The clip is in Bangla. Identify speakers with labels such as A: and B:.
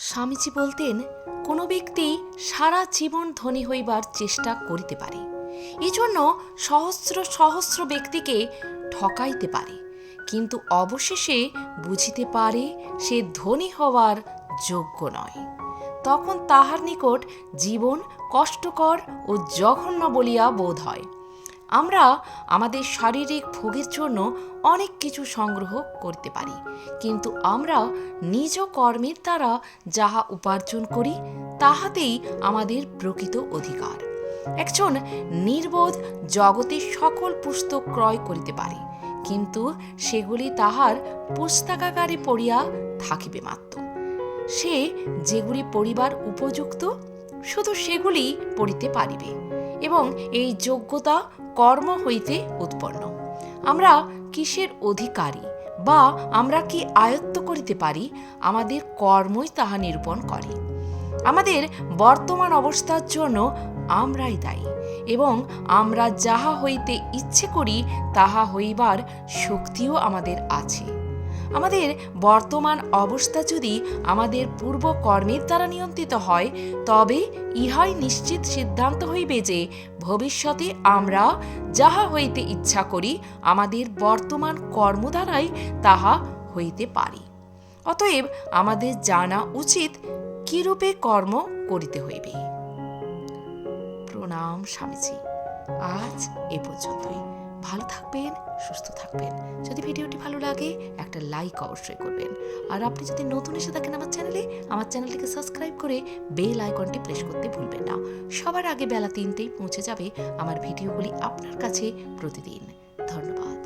A: স্বামীজি বলতেন, কোনো ব্যক্তি সারা জীবন ধনী হইবার চেষ্টা করিতে পারে। এজন্য সহস্র সহস্র ব্যক্তিকে ঠকাইতে পারে। কিন্তু অবশেষে বুঝিতে পারে সে ধনী হওয়ার যোগ্য নয়। তখন তাহার নিকট জীবন কষ্টকর ও জঘন্য বলিয়া বোধ হয়। আমরা আমাদের শারীরিক ভোগের জন্য অনেক কিছু সংগ্রহ করতে পারি। কিন্তু আমরা নিজ কর্মের দ্বারা যাহা উপার্জন করি, তাহাতেই আমাদের প্রকৃত অধিকার। একজন নির্বোধ জগতের সকল পুস্তক ক্রয় করিতে পারে, কিন্তু সেগুলি তাহার পুস্তকাগারে পড়িয়া থাকিবে মাত্র। সে যেগুলি পড়িবার উপযুক্ত, শুধু সেগুলি পড়িতে পারিবে। এবং এই যোগ্যতা কর্ম হইতে উৎপন্ন। আমরা কিসের অধিকারী বা আমরা কি আয়ত্ত করিতে পারি, আমাদের কর্মই তাহা নিরূপণ করে। আমাদের বর্তমান অবস্থার জন্য আমরাই দায়ী এবং আমরা যাহা হইতে ইচ্ছে করি, তাহা হইবার শক্তিও আমাদের আছে। আমাদের বর্তমান অবস্থা যদি আমাদের পূর্ব কর্মের দ্বারা নিয়ন্ত্রিত হয়, তবে ইহাই নিশ্চিত সিদ্ধান্ত হইবে যে ভবিষ্যতে আমরা যাহা হইতে ইচ্ছা করি, আমাদের বর্তমান কর্ম দ্বারাই তাহা হইতে পারি। অতএব আমাদের জানা উচিত কিরূপে কর্ম করিতে হইবে। প্রণাম স্বামীজি। আজ এ পর্যন্তই। ভালো থাকবেন, সুস্থ থাকবেন। যদি ভিডিওটি ভালো লাগে, একটা লাইক অবশ্যই করবেন। আর আপনি যদি নতুন এসে থাকেন আমার চ্যানেলে আমার চ্যানেলটিকে সাবস্ক্রাইব করে বেল আইকনটি প্রেস করতে ভুলবেন না। সবার আগে বেলা তিনটেই পৌঁছে যাবে আমার ভিডিওগুলি আপনার কাছে প্রতিদিন। ধন্যবাদ।